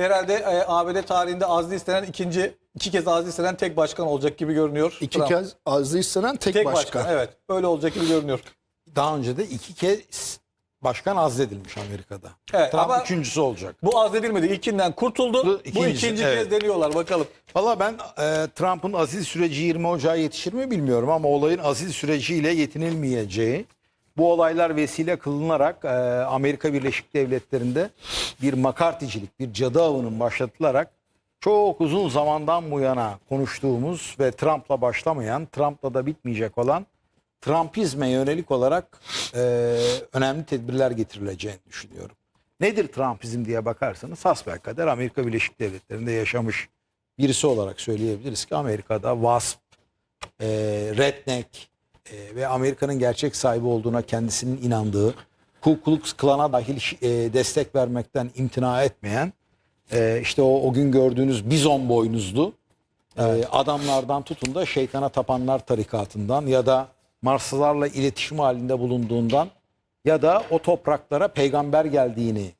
herhalde e, ABD tarihinde azli istenen ikinci iki kez azli istenen tek başkan olacak gibi görünüyor. İki Trump. kez azlı istenen tek, tek başkan. başkan. Evet. Öyle olacak gibi görünüyor. Daha önce de iki kez başkan azledilmiş Amerika'da. Evet, Trump ama- üçüncüsü olacak. Bu azledilmedi. İlkinden kurtuldu. Bu Bu, ikincisi, ikinci evet. kez deniyorlar. Bakalım. Valla ben e, Trump'ın aziz süreci 20 Ocağı yetişir mi bilmiyorum ama olayın aziz süreciyle yetinilmeyeceği bu olaylar vesile kılınarak e, Amerika Birleşik Devletleri'nde bir makarticilik, bir cadı avının başlatılarak çok uzun zamandan bu yana konuştuğumuz ve Trump'la başlamayan, Trump'la da bitmeyecek olan Trumpizme yönelik olarak e, önemli tedbirler getirileceğini düşünüyorum. Nedir Trumpizm diye bakarsanız hasbelkader Amerika Birleşik Devletleri'nde yaşamış birisi olarak söyleyebiliriz ki Amerika'da WASP, e, Redneck e, ve Amerika'nın gerçek sahibi olduğuna kendisinin inandığı, Ku Klux Klan'a dahil e, destek vermekten imtina etmeyen, e, işte o, o gün gördüğünüz bizon boynuzlu e, adamlardan tutun da şeytana tapanlar tarikatından ya da Marslılarla iletişim halinde bulunduğundan ya da o topraklara peygamber geldiğini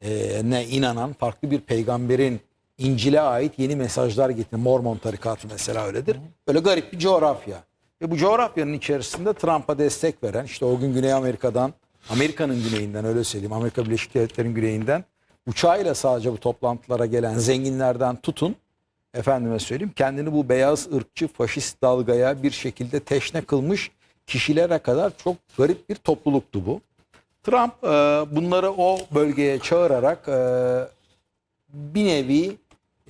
e, ne inanan farklı bir peygamberin İncil'e ait yeni mesajlar getiren Mormon tarikatı mesela öyledir. Böyle garip bir coğrafya. Ve bu coğrafyanın içerisinde Trump'a destek veren işte o gün Güney Amerika'dan Amerika'nın güneyinden öyle söyleyeyim Amerika Birleşik Devletleri'nin güneyinden uçağıyla sadece bu toplantılara gelen zenginlerden tutun efendime söyleyeyim kendini bu beyaz ırkçı faşist dalgaya bir şekilde teşne kılmış kişilere kadar çok garip bir topluluktu bu. Trump e, bunları o bölgeye çağırarak e, bir nevi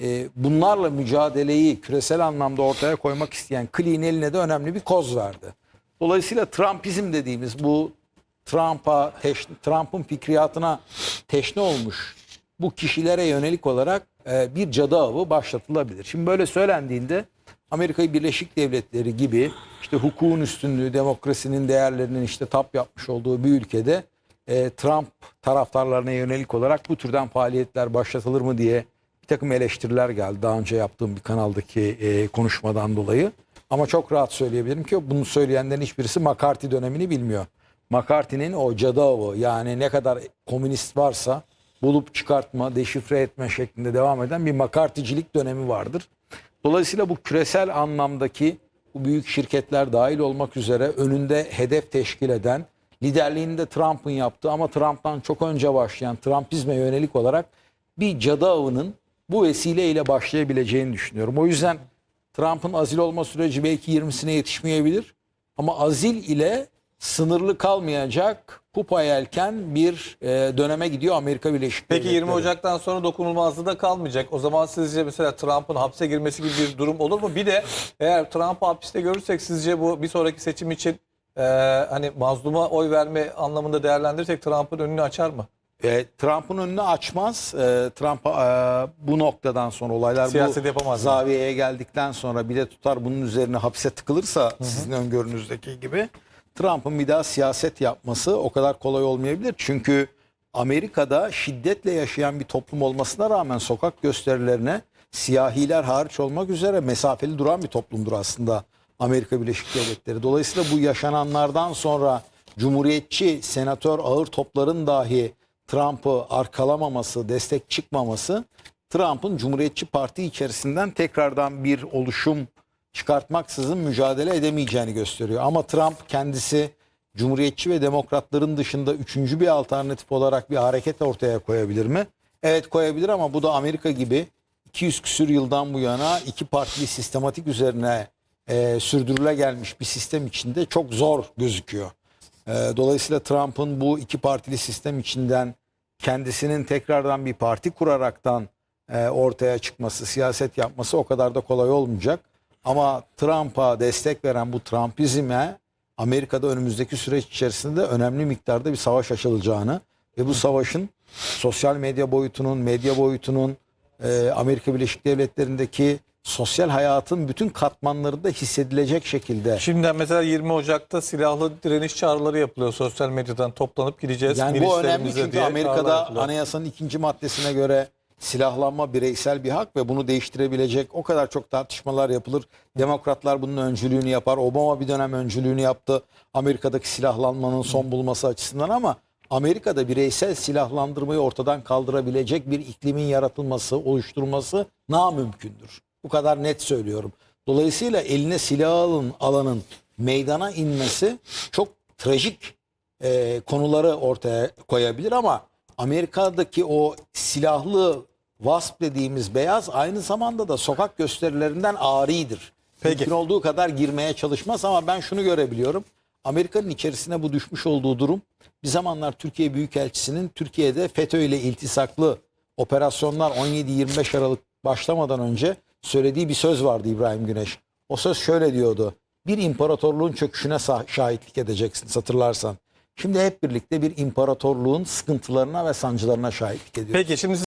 e, bunlarla mücadeleyi küresel anlamda ortaya koymak isteyen Clinton eline de önemli bir koz verdi. Dolayısıyla Trumpizm dediğimiz bu Trump'a, Trump'ın fikriyatına teşne olmuş bu kişilere yönelik olarak e, bir cadı avı başlatılabilir. Şimdi böyle söylendiğinde Amerika Birleşik Devletleri gibi işte hukukun üstünlüğü, demokrasinin değerlerinin işte tap yapmış olduğu bir ülkede e, Trump taraftarlarına yönelik olarak bu türden faaliyetler başlatılır mı diye bir takım eleştiriler geldi. Daha önce yaptığım bir kanaldaki e, konuşmadan dolayı. Ama çok rahat söyleyebilirim ki bunu söyleyenlerin hiçbirisi McCarthy dönemini bilmiyor. McCarthy'nin o cadı avı yani ne kadar komünist varsa bulup çıkartma, deşifre etme şeklinde devam eden bir McCarthy'cilik dönemi vardır. Dolayısıyla bu küresel anlamdaki bu büyük şirketler dahil olmak üzere önünde hedef teşkil eden liderliğini de Trump'ın yaptığı ama Trump'tan çok önce başlayan Trumpizme yönelik olarak bir cadı avının bu vesileyle başlayabileceğini düşünüyorum. O yüzden Trump'ın azil olma süreci belki 20'sine yetişmeyebilir ama azil ile sınırlı kalmayacak kupa yelken bir e, döneme gidiyor Amerika Birleşik Peki Devletleri. 20 Ocak'tan sonra dokunulmazlığı da kalmayacak. O zaman sizce mesela Trump'ın hapse girmesi gibi bir durum olur mu? Bir de eğer Trump'ı hapiste görürsek sizce bu bir sonraki seçim için e, hani mazluma oy verme anlamında değerlendirirsek Trump'ın önünü açar mı? E, Trump'ın önünü açmaz. E, Trump e, bu noktadan sonra olaylar Siyaset bu yapamaz zaviyeye geldikten sonra bir de tutar bunun üzerine hapse tıkılırsa sizin öngörünüzdeki gibi Trump'ın bir daha siyaset yapması o kadar kolay olmayabilir. Çünkü Amerika'da şiddetle yaşayan bir toplum olmasına rağmen sokak gösterilerine siyahiler hariç olmak üzere mesafeli duran bir toplumdur aslında Amerika Birleşik Devletleri. Dolayısıyla bu yaşananlardan sonra Cumhuriyetçi senatör ağır topların dahi Trump'ı arkalamaması, destek çıkmaması Trump'ın Cumhuriyetçi Parti içerisinden tekrardan bir oluşum çıkartmaksızın mücadele edemeyeceğini gösteriyor. Ama Trump kendisi Cumhuriyetçi ve Demokratların dışında üçüncü bir alternatif olarak bir hareket ortaya koyabilir mi? Evet koyabilir ama bu da Amerika gibi 200 küsür yıldan bu yana iki partili sistematik üzerine e, sürdürüle gelmiş bir sistem içinde çok zor gözüküyor. E, dolayısıyla Trump'ın bu iki partili sistem içinden kendisinin tekrardan bir parti kuraraktan e, ortaya çıkması, siyaset yapması o kadar da kolay olmayacak. Ama Trump'a destek veren bu Trumpizme Amerika'da önümüzdeki süreç içerisinde önemli miktarda bir savaş açılacağını ve bu savaşın sosyal medya boyutunun, medya boyutunun, e, Amerika Birleşik Devletleri'ndeki sosyal hayatın bütün katmanlarında hissedilecek şekilde Şimdiden mesela 20 Ocak'ta silahlı direniş çağrıları yapılıyor sosyal medyadan toplanıp gideceğiz. Yani bu önemli çünkü diye Amerika'da anayasanın ikinci maddesine göre silahlanma bireysel bir hak ve bunu değiştirebilecek o kadar çok tartışmalar yapılır. Demokratlar bunun öncülüğünü yapar. Obama bir dönem öncülüğünü yaptı. Amerika'daki silahlanmanın son bulması açısından ama Amerika'da bireysel silahlandırmayı ortadan kaldırabilecek bir iklimin yaratılması, oluşturulması namümkündür. Bu kadar net söylüyorum. Dolayısıyla eline silah alın, alanın meydana inmesi çok trajik e, konuları ortaya koyabilir ama Amerika'daki o silahlı wasp dediğimiz beyaz aynı zamanda da sokak gösterilerinden aridir. Peki. Mümkün olduğu kadar girmeye çalışmaz ama ben şunu görebiliyorum. Amerika'nın içerisine bu düşmüş olduğu durum bir zamanlar Türkiye Büyükelçisi'nin Türkiye'de FETÖ ile iltisaklı operasyonlar 17-25 Aralık başlamadan önce söylediği bir söz vardı İbrahim Güneş. O söz şöyle diyordu. Bir imparatorluğun çöküşüne şahitlik edeceksiniz hatırlarsan. Şimdi hep birlikte bir imparatorluğun sıkıntılarına ve sancılarına şahitlik ediyoruz. Peki şimdi